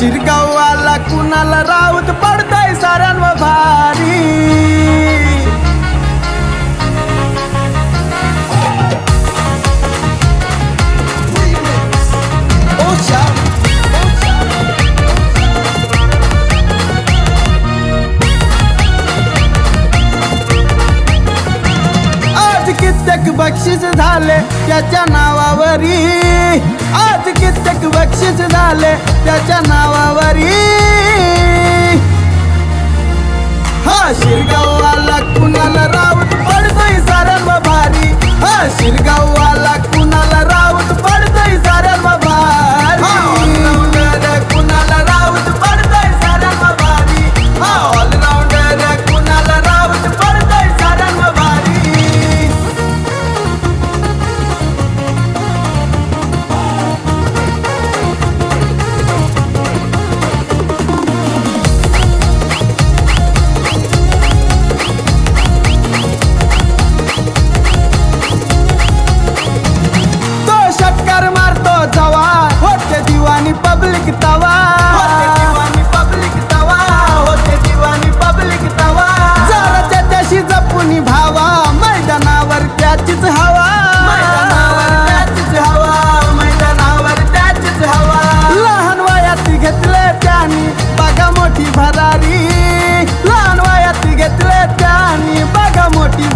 షిరికవ్వాల కునాల రావుతు పడుతు कित्येक बक्षीस झाले त्याच्या नावावरी. आज कित्येक बक्षीस झाले त्याच्या नावावरी.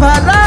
amarrar.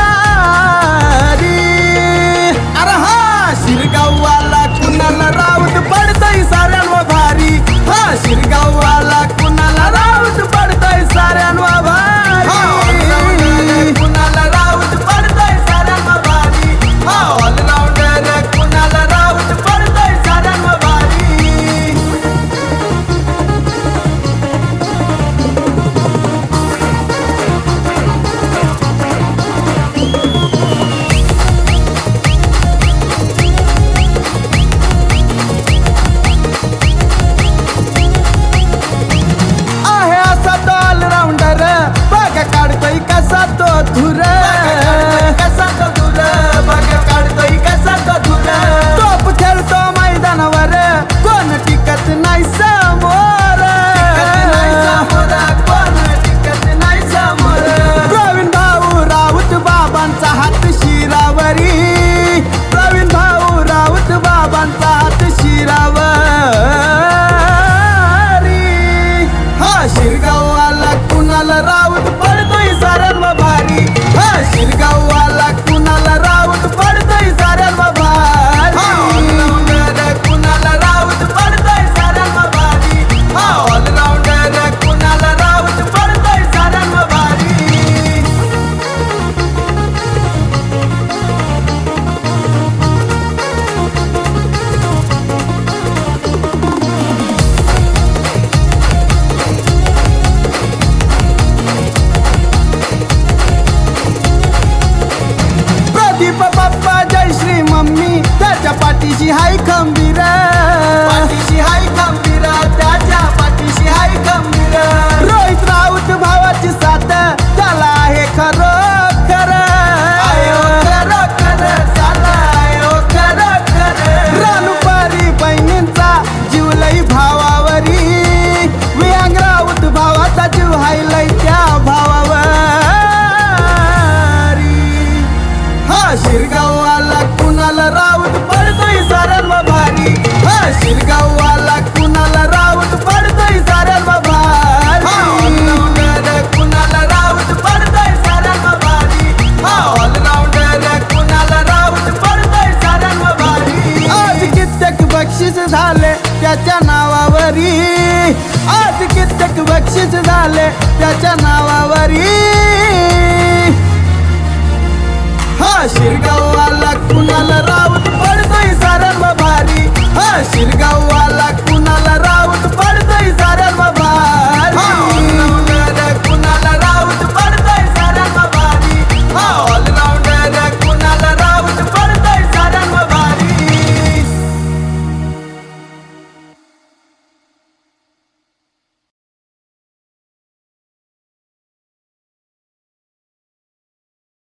आले त्याच्या नावावरी.